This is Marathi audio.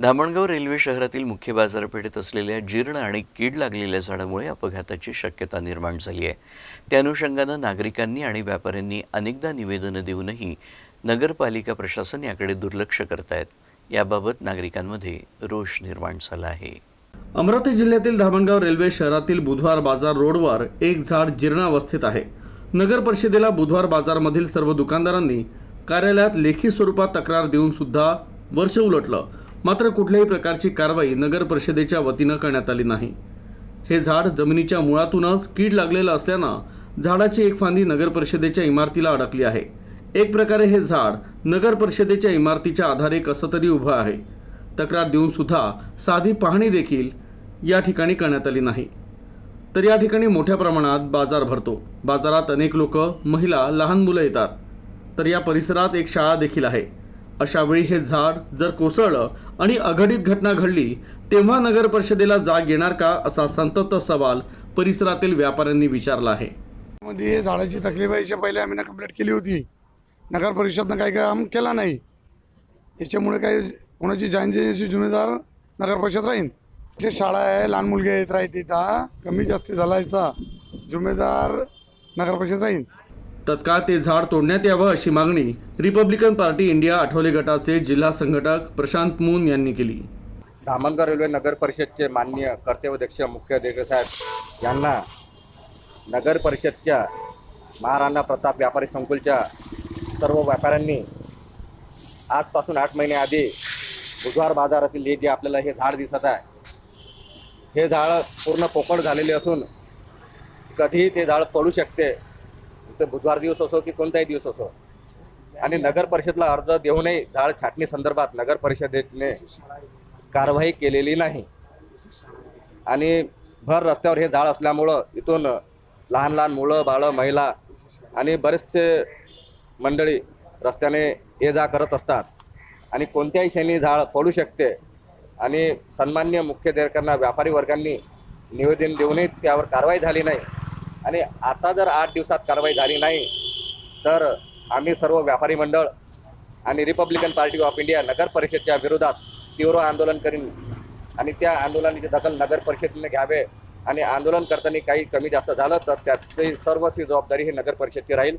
धामणगाव रेल्वे शहरातील मुख्य बाजारपेठेत असलेल्या जीर्ण आणि कीड लागलेल्या झाडामुळे अपघाताची शक्यता निर्माण झाली आहे. त्या अनुषंगानं नागरिकांनी आणि व्यापाऱ्यांनी अनेकदा निवेदनं देऊनही नगरपालिका प्रशासन याकडे दुर्लक्ष करत आहेत याबाबत नागरिकांमध्ये रोष निर्माण झाला आहे. अमरावती जिल्ह्यातील धामणगाव रेल्वे शहरातील बुधवार बाजार रोडवर एक झाड जीर्णावस्थेत आहे. नगर परिषदेला बुधवार बाजारमधील सर्व दुकानदारांनी कार्यालयात लेखी स्वरूपात तक्रार देऊन सुद्धा वर्ष उलटलं. मात्र कुठल्याही प्रकारची कारवाई नगर परिषदेच्या वतीनं करण्यात आली नाही. हे झाड जमिनीच्या मुळातूनच कीड लागलेलं असल्यानं झाडाची एक फांदी नगर परिषदेच्या इमारतीला अडकली आहे. एक प्रकारे हे झाड नगर परिषदेच्या इमारतीच्या आधारे कसं तरी उभं आहे. तक्रार देऊन सुद्धा साधी पाहणी देखील या ठिकाणी करण्यात आली नाही. तर या ठिकाणी मोठ्या प्रमाणात बाजार भरतो. बाजारात अनेक लोक महिला लहान मुलं येतात. तर या परिसरात एक शाळा देखील आहे. अशावेळी हे झाड जर कोसळलं आणि अघडीत घटना घडली तेव्हा नगर परिषदेला जाग येणार का असा संतप्त सवाल परिसरातील व्यापाऱ्यांनी विचारला आहे. मध्ये झाडाची तकलीफ आहे याच्या पहिले आम्ही कंप्लेंट केली होती. नगर परिषदनं काही काम केला नाही. याच्यामुळे काही कोणाची जाणची जुनेदार नगर परिषद राहीन. जे शाळा आहे लहान मुलगे येत राहते कमी जास्त झाला याचा जुमेदार नगर परिषद राहीन. तत्काळ ते झाड तोडण्यात यावं अशी मागणी रिपब्लिकन पार्टी इंडिया आठवले गटाचे जिल्हा संघटक प्रशांत मून यांनी केली. धामणगाव रेल्वे नगर परिषदचे माननीय कर्तव्यध्यक्ष मुख्य अध्यक्ष साहेब यांना नगर परिषदच्या महाराणा प्रताप व्यापारी संकुलच्या सर्व व्यापाऱ्यांनी आजपासून आठ महिन्याआधी बुधवार बाजारातील हे जे आपल्याला हे झाड दिसत आहे हे झाड पूर्ण पोकळ झालेले असून कधीही ते झाड पडू शकते. ते बुधवार दिवस असो की कोणताही दिवस असो. आणि नगर परिषदला अर्ज देऊनही झाड छाटणी संदर्भात नगर परिषदेने कारवाई केलेली नाही. आणि भर रस्त्यावर हे झाड असल्यामुळं इथून लहान लहान मुलं बाळं महिला आणि बरेचसे मंडळी रस्त्याने ये जा करत असतात. आणि कोणत्याही क्षणी झाड पडू शकते आणि सन्मान्य मुख्याधिकाऱ्यांना व्यापारी वर्गांनी निवेदन देऊनही त्यावर कारवाई झाली नाही. आणि आता जर आठ दिवसात कारवाई झाली नाही तर आम्ही सर्व व्यापारी मंडळ आणि रिपब्लिकन पार्टी ऑफ इंडिया नगर परिषदच्या विरोधात तीव्र आंदोलन करीन आणि त्या आंदोलनाची दखल नगर परिषदेने घ्यावे आणि आंदोलन करताना काही कमी जास्त झालं तर त्याची सर्वस्वी जबाबदारी ही नगर परिषदची राहील.